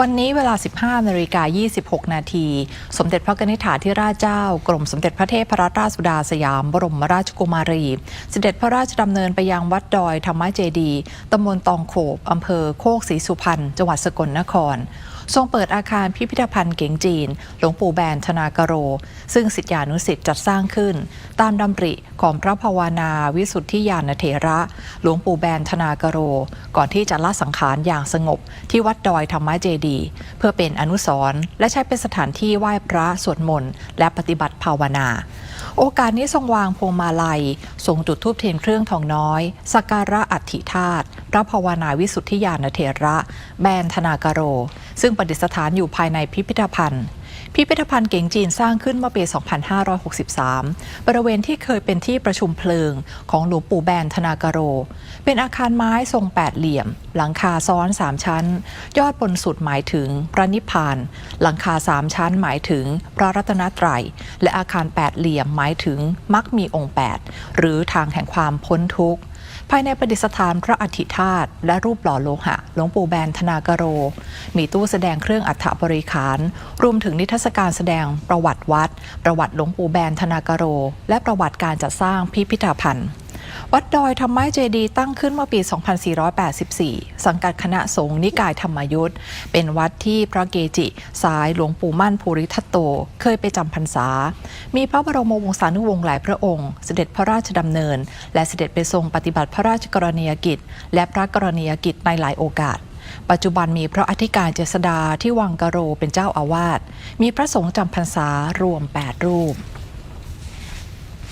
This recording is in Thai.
วันนี้เวลา 15นาฬิกา26 นาที สมเด็จพระกนิษฐาธิราชเจ้า กรมสมเด็จพระเทพรัตนราชสุดาสยาม บรมราชกุมารี เสด็จพระราชดำเนินไปยังวัดดอยธรรมเจดี ตำบลตองโขบอำเภอโคกศรีสุพรรณ จังหวัดสกลนคร ทรงเปิดอาคารพิพิธภัณฑ์เก๋งจีน หลวงปู่แบนธนากโร ซึ่งสิทธิานุสิทธิ์จัดสร้างขึ้น ตามดำริของพระภาวนาวิสุทธิยานเถระ หลวงปู่แบนธนากโร ก่อนที่จะละสังขารอย่างสงบ ที่วัดดอยธรรมเจดี เพื่อเป็นอนุสรณ์และใช้เป็นสถานที่ไหว้พระสวดมนต์และปฏิบัติภาวนา โอกาสนี้ทรงวางพวงมาลัยทรงจุดธูปเทียนเครื่องทองน้อยสักการะอัฐิธาตุพระภาวนาวิสุทธิยานเถระ แบนธนากโร ซึ่งประดิษฐานอยู่ภายในพิพิธภัณฑ์ พิพิธภัณฑ์เก๋งจีนสร้างขึ้นเมื่อปี 2563 บริเวณที่เคยเป็นที่ประชุมเพลิงของหลวงปู่แบนธนากโร เป็นอาคารไม้ทรงแปดเหลี่ยม หลังคาซ้อนสามชั้น ยอดบนสุดหมายถึงพระนิพพาน หลังคาสามชั้นหมายถึงพระรัตนตรัย และอาคารแปดเหลี่ยมหมายถึงมักมีองค์แปดหรือทางแห่งความพ้นทุกข์ ภายในประดิษฐานพระอธิธาตุและรูปหล่อโลหะหลวงปู่แบนธนากโร มีตู้แสดงเครื่องอัฐบริขาร รวมถึงนิทรรศการแสดงประวัติวัด ประวัติหลวงปู่แบนธนากโร และประวัติการจัดสร้างพิพิธภัณฑ์ วัดดอยธรรมเจดีตั้งขึ้นเมื่อปี 2484 สังกัดคณะสงฆ์นิกายธรรมยุทธ์เป็นวัดที่พระเกจิ สายหลวงปู่มั่นภูริทัตโต เคยไปจำพรรษา มีพระบรมวงศานุวงศ์หลายพระองค์ เสด็จพระราชดำเนิน และเสด็จไปทรงปฏิบัติพระราชกรณียกิจ และพระกรณียกิจในหลายโอกาสปัจจุบันมีพระอธิการเจษดาที่วังกะโรเป็นเจ้าอาวาส มีพระสงฆ์จำพรรษารวม 8 รูป